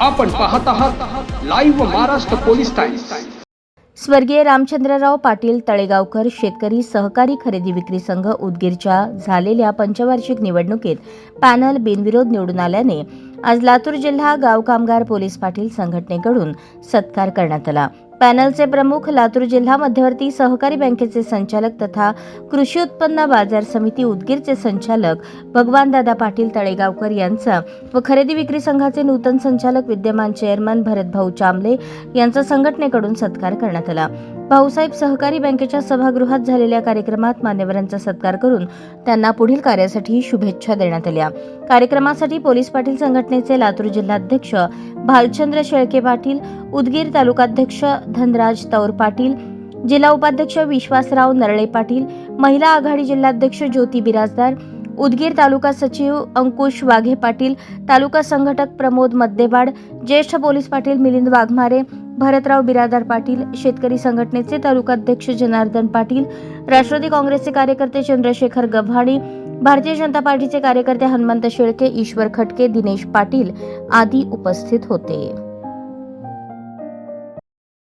आपण पाहत आहात लाईव्ह महाराष्ट्र पोलीस टाइम्स स्वर्गीय रामचंद्रराव पाटील तळेगावकर शेतकरी सहकारी खरेदी विक्री संघ उदगीरच्या झालेल्या पंचवार्षिक निवडणुकीत पॅनल बिनविरोध निवडून आल्याने आज लातूर जिल्हा गाव कामगार पोलीस पाटील संघटनेकडून सत्कार करण्यात आला. पॅनलचे प्रमुख लातूर जिल्हा मध्यवर्ती सहकारी बँकेचे संचालक तथा कृषी उत्पन्न बाजार समिती उदगीरचे संचालक भगवानदादा पाटील तळेगावकर यांचा व खरेदी विक्री संघाचे नूतन संचालक विद्यमान चेअरमन भरतभाऊ चामले यांचा संघटनेकडून सत्कार करण्यात आला. भाऊसाहेब सहकारी बँकेच्या सभागृहात झालेल्या कार्यक्रमात मान्यवरांचा सत्कार करून त्यांना पुढील कार्यासाठी शुभेच्छा देण्यात आल्या. कार्यक्रमासाठी पोलीस पाटील संघटनेचे लातूर जिल्हाध्यक्ष भालचंद्र शेळके पाटील उदगीर तालुकाध्यक्ष धनराज तौर पाटील जिल्हा उपाध्यक्ष विश्वासराव नरळे पाटील महिला आघाडी जिल्हाध्यक्ष ज्योती बिराजदार उदगीर तालुका सचिव अंकुश वाघे पाटील तालुका संघटक प्रमोद मद्देवाड ज्येष्ठ पोलीस पाटील मिलिंद वाघमारे भरतराव बिरादार पाटील शेतकरी संघटनेचे तालुकाध्यक्ष जनार्दन पाटील राष्ट्रवादी काँग्रेसचे कार्यकर्ते चंद्रशेखर गव्हाणी भारतीय जनता पार्टीचे कार्यकर्ते हनुमंत शेळके ईश्वर खटके दिनेश पाटील आदी उपस्थित होते.